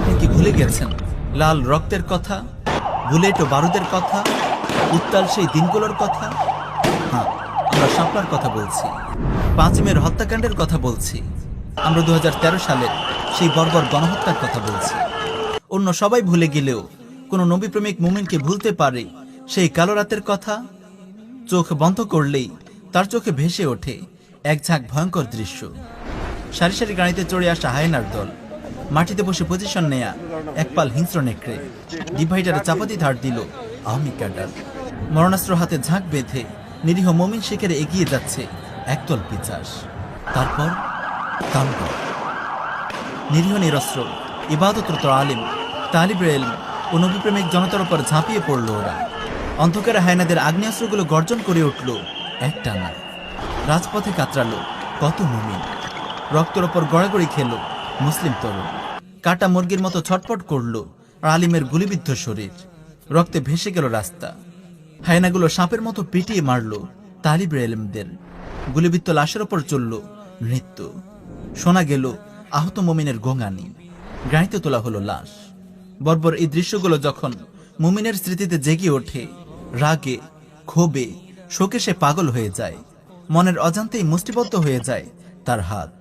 আপনি কি ভুলে গেছেন? লাল রক্তের কথা, বুলেট ও বারুদের কথা, উত্তাল সেই দিনগুলোর কথা? হ্যাঁ আমরা শাপলার কথা বলছি। পাঁচিমের হত্যাকাণ্ডের কথা বলছি। আমরা দু সালের সেই বর্বর গণহত্যার কথা বলছি। অন্য সবাই ভুলে গেলেও কোনো নবীপ্রেমিক মুমিনকে ভুলতে পারে সেই কালো রাতের কথা? চোখ বন্ধ করলেই তার চোখে ভেসে ওঠে এক ঝাঁক ভয়ঙ্কর দৃশ্য। সারি সারি গাড়িতে চড়ে আসা হায়নার দল মাটিতে বসে পজিশন নেয়া একপাল হিংস্র নেকড়ে। ডিভাইডারে চাপাতি ধার দিল আওয়ামী ক্যাডার। মরণাস্ত্র হাতে ঝাঁক বেঁধে নিরীহ মমিন শেখের এগিয়ে যাচ্ছে একদল পিচাস তারপর নিরীহ নিরস্ত্র, ইবাদতরত আলিম তালিব এলম ও নবীপ্রেমিক জনতার উপর ঝাঁপিয়ে পড়ল ওরা। অন্ধকারে হায়নাদের আগ্নেয়াস্ত্রগুলো গর্জন করে উঠল একটানা রাজপথে কাতরালো কত মমিন। রক্তের ওপর গড়াগড়ি খেলো মুসলিম তরুণ। কাটা মুরগির মতো ছটপট করল আলিমের গুলিবিদ্ধ শরীর। রক্তে ভেসে গেল রাস্তা। হায়নাগুলো সাপের মতো পিটিয়ে মারলো তালিব এলমদের। গুলিবিদ্ধ লাশের ওপর চলল নৃত্য। শোনা গেল আহত মমিনের গোঙানি। গাড়িতে তোলা হলো লাশ। বর্বর এই দৃশ্যগুলো যখন মুমিনের স্মৃতিতে জেগে ওঠে, রাগে, ক্ষোভে, শোকে সে পাগল হয়ে যায়। মনের অজান্তেই মুষ্টিবদ্ধ হয়ে যায় তার হাত।